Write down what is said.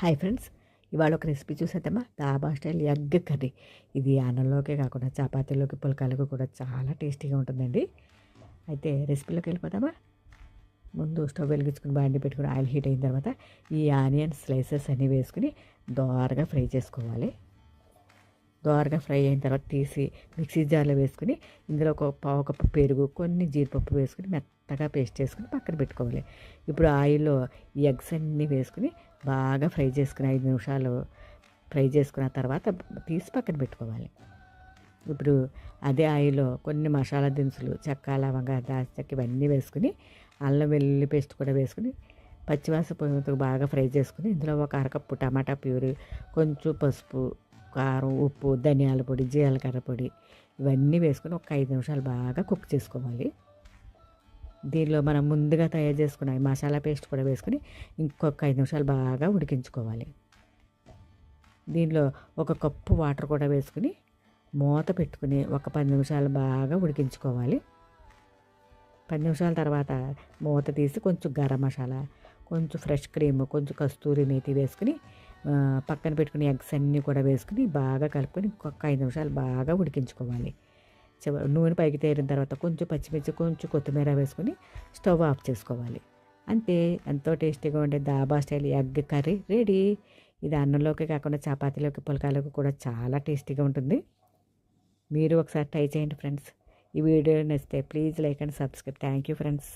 Hi friends ఇవాళ ఒక recipe చూసేద్దామా? Dhaba style egg curry. ఇది అన్నంలోకే కాకుండా చపాతీలోకి పులకాలకు కూడా చాలా టేస్టీగా ఉంటుందండి. అయితే రెసిపీలోకి వెళ్ళిపోదామా? ముందు స్టవ్ వెలిగించుకుని బాండి పెట్టుకుని ఆయిల్ హీట్ అయిన తర్వాత ఈ ఆనియన్ స్లైసెస్ అన్నీ వేసుకుని దోరగా ఫ్రై చేసుకోవాలి. దోరగా ఫ్రై అయిన తర్వాత తీసి మిక్సీ జార్లో వేసుకుని ఇందులో ఒక పావు కప్పు పెరుగు కొన్ని జీడిపప్పు వేసుకుని మెత్తగా పేస్ట్ చేసుకుని పక్కన పెట్టుకోవాలి. ఇప్పుడు ఆయిల్లో ఈ ఎగ్స్ అన్నీ వేసుకుని బాగా ఫ్రై చేసుకుని ఐదు నిమిషాలు ఫ్రై చేసుకున్న తర్వాత తీసి పక్కన పెట్టుకోవాలి. ఇప్పుడు అదే ఆయిల్లో కొన్ని మసాలా దినుసులు చెక్క లవంగ దాచక్క ఇవన్నీ వేసుకుని అల్లం వెల్లుల్లి పేస్ట్ కూడా వేసుకుని పచ్చివాస పోయినందుకు బాగా ఫ్రై చేసుకుని ఇందులో ఒక అరకప్పు టమాటా ప్యూరీ కొంచెం పసుపు కారం ఉప్పు ధనియాల పొడి జీలకర్ర పొడి ఇవన్నీ వేసుకొని ఒక ఐదు నిమిషాలు బాగా కుక్ చేసుకోవాలి. దీనిలో మనం ముందుగా తయారు చేసుకున్న మసాలా పేస్ట్ కూడా వేసుకుని ఇంకొక ఐదు నిమిషాలు బాగా ఉడికించుకోవాలి. దీనిలో ఒక కప్పు వాటర్ కూడా వేసుకుని మూత పెట్టుకుని ఒక పది నిమిషాలు బాగా ఉడికించుకోవాలి. పది నిమిషాల తర్వాత మూత తీసి కొంచెం గరం మసాలా కొంచెం ఫ్రెష్ క్రీమ్ కొంచెం కస్తూరి మేతి వేసుకుని పక్కన పెట్టుకుని ఎగ్స్ అన్నీ కూడా వేసుకుని బాగా కలుపుకొని ఇంకొక ఐదు నిమిషాలు బాగా ఉడికించుకోవాలి. నూనె పైకి తేరిన తర్వాత కొంచెం పచ్చిమిర్చి కొంచెం కొత్తిమీర వేసుకొని స్టవ్ ఆఫ్ చేసుకోవాలి. అంతే ఎంతో టేస్టీగా ఉండే dhaba style egg curry ready. ఇది అన్నంలోకి కాకుండా చపాతీలోకి పులకాలోకి కూడా చాలా టేస్టీగా ఉంటుంది. మీరు ఒకసారి ట్రై చేయండి ఫ్రెండ్స్. ఈ వీడియో నచ్చితే please like and subscribe. Thank you friends.